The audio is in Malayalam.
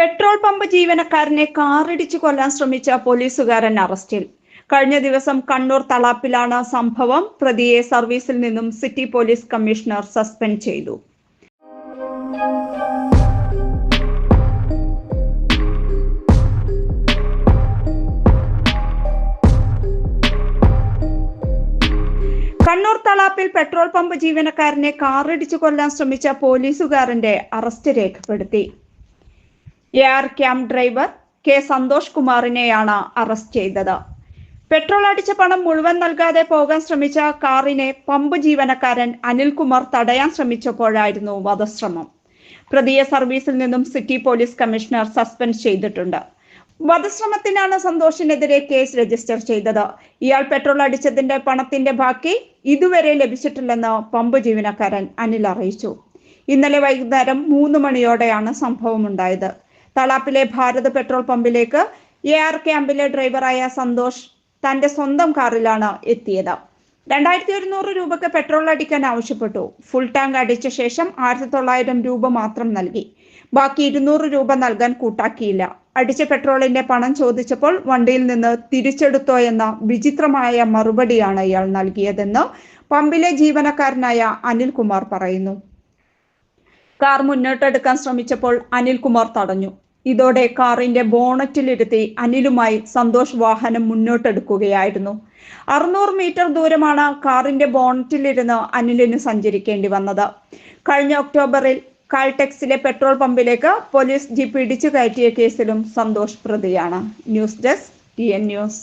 പെട്രോൾ പമ്പ് ജീവനക്കാരനെ കാറിടിച്ചു കൊല്ലാൻ ശ്രമിച്ച പോലീസുകാരൻ അറസ്റ്റിൽ. കഴിഞ്ഞ ദിവസം കണ്ണൂർ തളാപ്പിലാണ് സംഭവം. പ്രതിയെ സർവീസിൽ നിന്നും സിറ്റി പോലീസ് കമ്മീഷണർ സസ്പെൻഡ് ചെയ്തു. കണ്ണൂർ തളാപ്പിൽ പെട്രോൾ പമ്പ് ജീവനക്കാരനെ കാറിടിച്ചു കൊല്ലാൻ ശ്രമിച്ച പോലീസുകാരന്റെ അറസ്റ്റ് രേഖപ്പെടുത്തി. Air camp driver K Santhosh കുമാറിനെയാണ് arrest ചെയ്തത്. പെട്രോൾ അടിച്ച പണം മുഴുവൻ നൽകാതെ പോകാൻ ശ്രമിച്ച കാറിനെ പമ്പ് ജീവനക്കാരൻ അനിൽകുമാർ തടയാൻ ശ്രമിച്ചപ്പോഴായിരുന്നു വധശ്രമം. പ്രതിയെ സർവീസിൽ നിന്നും സിറ്റി പോലീസ് കമ്മീഷണർ സസ്പെൻഡ് ചെയ്തിട്ടുണ്ട്. വധശ്രമത്തിനാണ് സന്തോഷിനെതിരെ കേസ് രജിസ്റ്റർ ചെയ്തത്. ഇയാൾ പെട്രോൾ അടിച്ചതിന്റെ പണത്തിന്റെ ബാക്കി ഇതുവരെ ലഭിച്ചിട്ടില്ലെന്ന് പമ്പ് ജീവനക്കാരൻ അനിൽ അറിയിച്ചു. ഇന്നലെ വൈകുന്നേരം മൂന്ന് മണിയോടെയാണ് സംഭവം ഉണ്ടായത് തളാപ്പിലെ ഭാരത് പെട്രോൾ പമ്പിലേക്ക് എ ആർ ക്യാമ്പിലെ ഡ്രൈവറായ സന്തോഷ് തന്റെ സ്വന്തം കാറിലാണ് എത്തിയത്. രണ്ടായിരത്തി ഒരുന്നൂറ് രൂപക്ക് പെട്രോൾ അടിക്കാൻ ആവശ്യപ്പെട്ടു. ഫുൾ ടാങ്ക് അടിച്ച ശേഷം ആയിരത്തി തൊള്ളായിരം രൂപ മാത്രം നൽകി. ബാക്കി ഇരുന്നൂറ് രൂപ നൽകാൻ കൂട്ടാക്കിയില്ല. അടിച്ച പെട്രോളിന്റെ പണം ചോദിച്ചപ്പോൾ വണ്ടിയിൽ നിന്ന് തിരിച്ചെടുത്തോ എന്ന വിചിത്രമായ മറുപടിയാണ് ഇയാൾ നൽകിയതെന്ന് പമ്പിലെ ജീവനക്കാരനായ അനിൽകുമാർ പറയുന്നു. കാർ മുന്നോട്ടെടുക്കാൻ ശ്രമിച്ചപ്പോൾ അനിൽകുമാർ തടഞ്ഞു. ഇതോടെ കാറിന്റെ ബോണറ്റിലിരുത്തി അനിലുമായി സന്തോഷ് വാഹനം മുന്നോട്ടെടുക്കുകയായിരുന്നു. അറുന്നൂറ് മീറ്റർ ദൂരമാണ് കാറിന്റെ ബോണറ്റിലിരുന്ന് അനിലിന് സഞ്ചരിക്കേണ്ടി വന്നത്. കഴിഞ്ഞ ഒക്ടോബറിൽ കാൽടെക്സിലെ പെട്രോൾ പമ്പിലേക്ക് പോലീസ് ജീപ്പ് ഇടിച്ചു കയറ്റിയ കേസിലും സന്തോഷ് പ്രതിയാണ്. News desk T N news.